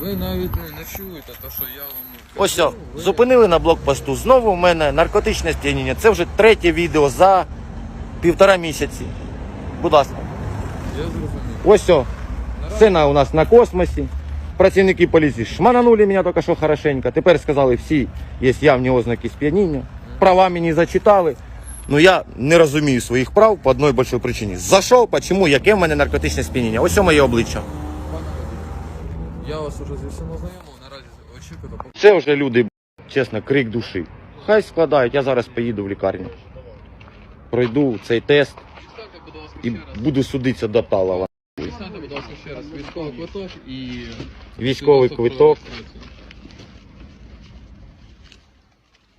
Ви навіть ну, не чуєте те, що я вам Ось кажу. все, Ви- зупинили на блокпосту. Знову в мене наркотичне сп'яніння. Це вже третє відео за півтора місяці. Будь ласка. Я зрозумів. Ось все. Сцена у нас на космосі. Працівники поліції шмананули мене тільки що хорошенько. Тепер сказали, всі є явні ознаки сп'яніння. Права мені зачитали. Ну я не розумію своїх прав по одній большій причині. Зайшов, чому, яке в мене наркотичне сп'яніння. Ось це моє обличчя. Я вас уже зі всім ознайомив, наразі поки Це вже люди, чесно, крик душі. Хай складають, я зараз поїду в лікарню. Пройду цей тест і буду судитися до Талова. Дістаньте, будь ласка, ще раз військовий квиток і... Військовий квиток.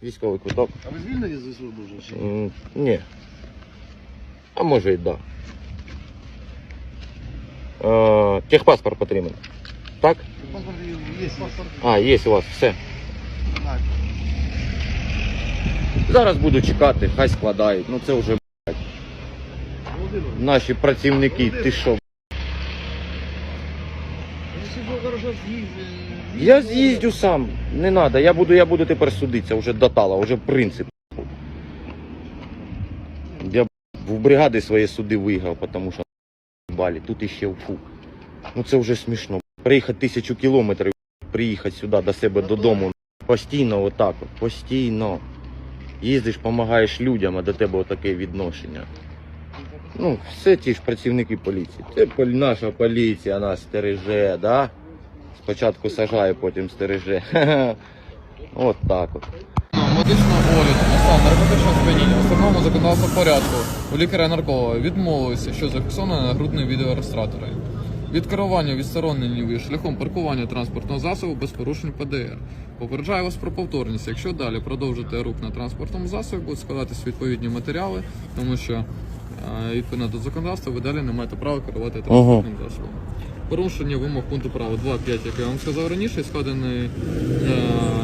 Військовий квиток. А ви звільнені зі служби вже? чи ні? М, Ні. А може й да. Е, техпаспорт потрібен. Паспорт є. Паспорт. А, є у вас, все. Зараз буду чекати, хай складають. Ну це вже Володимир, наші працівники. Ти що? з'їздили. Я з'їздю сам. Не треба. Я буду, я буду тепер судитися вже до Тала, вже принцип. Я б, в бригади свої суди виграв, тому що балі. Тут іще фу. Ну це вже смішно. Приїхати тисячу кілометрів, приїхати сюди до себе додому. Постійно отак, постійно. Їздиш, допомагаєш людям, а до тебе отаке відношення. Ну, все ті ж працівники поліції. Це наша поліція нас стереже, да? Спочатку сажає, потім стереже. От так от. Медичного огляду на стан наркотичного сп'яніння у встановленому порядку у лікаря-нарколога відмовилися, що зафіксовано на грудний відеореєстратори. Від керування відсторонення шляхом паркування транспортного засобу без порушень ПДР. Попереджаю вас про повторність. Якщо далі продовжите рух на транспортному засобі, будуть складатись відповідні матеріали, тому що е, відповідно до законодавства ви далі не маєте права керувати транспортним засобом. Порушення вимог пункту права 2.5, як я вам сказав раніше, складений е,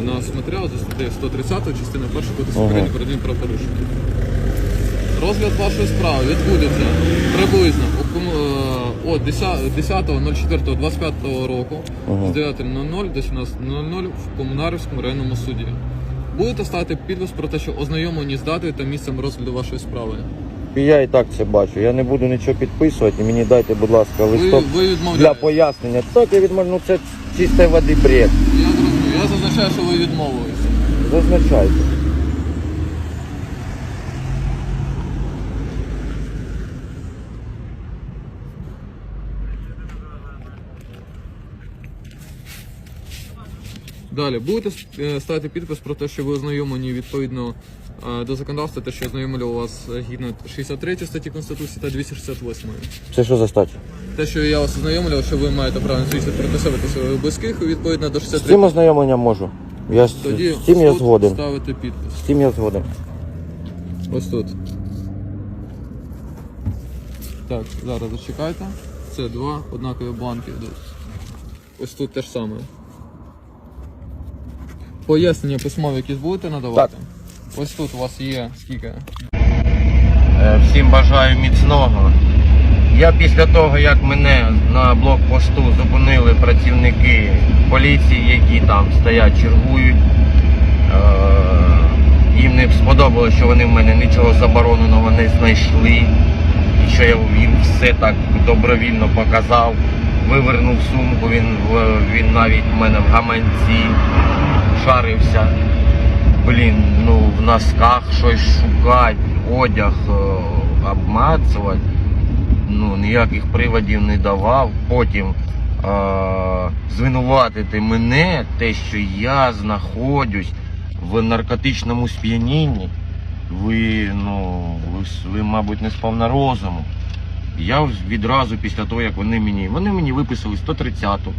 на нас матеріал за статтею 130 частина 1 Кодексу Ага. України про адмінправопорушення. Розгляд вашої справи відбудеться приблизно кому- е, о 10.04.25 року Ага. з 9.00 до 17.00 в Комунарівському районному суді. Будете ставити підпис про те, що ознайомлені з датою та місцем розгляду вашої справи. Я і так це бачу. Я не буду нічого підписувати. Мені дайте, будь ласка, листок ви для відмовляєте. пояснення. Так, я відмовлю, ну це чистої води бред. Я зрозумів. Я зазначаю, що ви відмовилися. Зазначайте. Далі будете е, ставити підпис про те, що ви ознайомлені відповідно е, до законодавства, те, що ознайомлю вас е, згідно 63 статті Конституції та 268. Це що за стаття? Те, що я вас ознайомлював, що ви маєте право на свідчити проти себе та своїх близьких, відповідно до З цим ознайомленням можу. Я з, Тоді з цим я згоден. ставити підпис. З цим я згоден. Ось тут. Так, зараз зачекайте. Це два однакові бланки йдуть. Ось тут те ж саме. Пояснення письмові якісь будете надавати? Ось тут у вас є скільки? Е, Всім бажаю міцного. Я після того, як мене на блокпосту зупинили працівники поліції, які там стоять, чергують, е, їм не сподобалося, що вони в мене нічого забороненого не знайшли. І що я їм все так добровільно показав. Вивернув сумку, він, він навіть в мене в гаманці шарився. Блін, ну в носках щось шукати, одяг е, обмацувати. Ну, ніяких приводів не давав. Потім е, звинуватити мене, те, що я знаходжусь в наркотичному сп'янінні. Ви, ну, ви, ви, мабуть, не сповна розуму. Я відразу після того, як вони мені. Вони мені виписали 130-ту.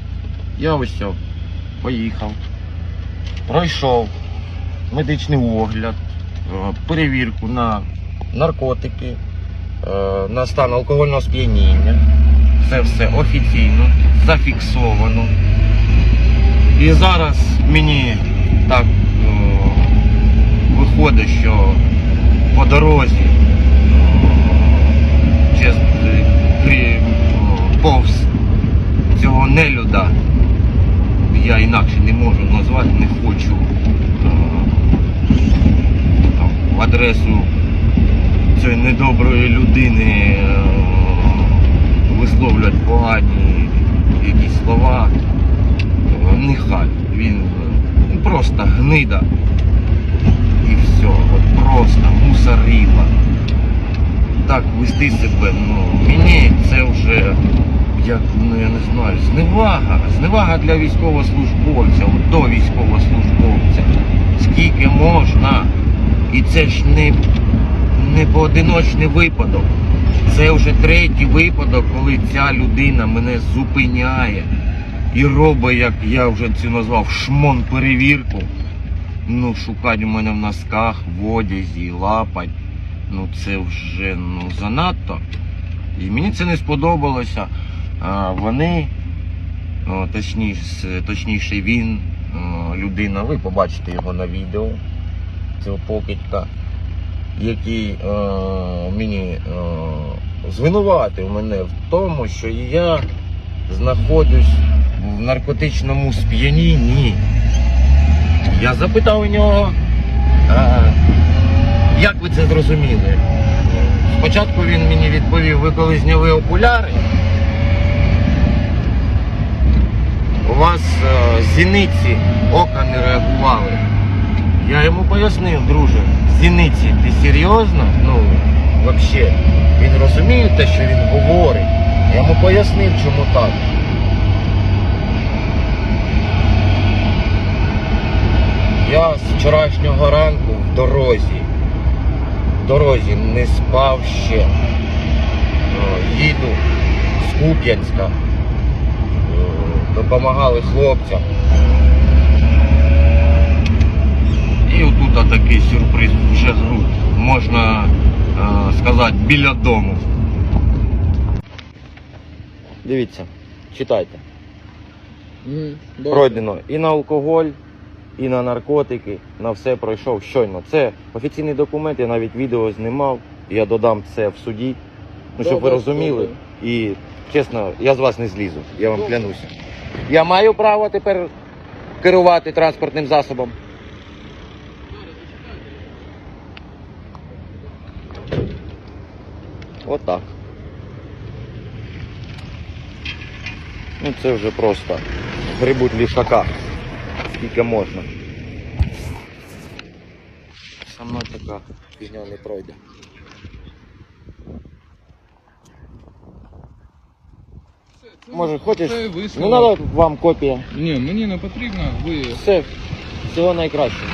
Я ось поїхав. Пройшов медичний огляд, е, перевірку на наркотики, е, на стан алкогольного сп'яніння. Це все офіційно, зафіксовано. І зараз мені так е, виходить, що по дорозі повз цього нелюда я інакше не можу назвати, не хочу е, там, в адресу цієї недоброї людини е, висловлювати погані якісь слова. Е, Нехай. Він е, просто гнида. І все. От просто мусорила. Так вести себе, ну мені це вже як, ну я не знаю, зневага. Зневага для військовослужбовця, от до військовослужбовця. Скільки можна. І це ж не, не поодиночний випадок. Це вже третій випадок, коли ця людина мене зупиняє і робить, як я вже це назвав, шмон перевірку. Ну, шукать у мене в носках, в одязі, лапать. Ну це вже ну, занадто. І мені це не сподобалося. Вони, точніше, точніше він, людина, ви побачите його на відео, цього покидька, який е, мені е, звинуватив мене в тому, що я знаходжусь в наркотичному сп'янінні. Я запитав у нього, а, як ви це зрозуміли? Спочатку він мені відповів, ви коли зняли окуляри, у вас е, зіниці ока не реагували. Я йому пояснив, друже, зіниці, ти серйозно? Ну, взагалі, він розуміє те, що він говорить. Я йому пояснив, чому так. Я з вчорашнього ранку в дорозі. В дорозі не спав ще. Е, Їду з Куп'янська. Допомагали хлопцям. І отут такий сюрприз вже грудь. Можна е, сказати, біля дому. Дивіться, читайте. Пройдено і на алкоголь, і на наркотики, на все пройшов щойно. Це офіційний документ, я навіть відео знімав, я додам це в суді. Ну, щоб ви розуміли. добре. І чесно, я з вас не злізу, я вам клянуся. Я маю право тепер керувати транспортним засобом. Отак. Ну це вже просто грибуть лішака. Скільки можна. Со мною така фігня не пройде. Може, хочеш? Це Ну висновок. треба вам копія. Ні, мені не потрібно. Ви Все, всього найкращого.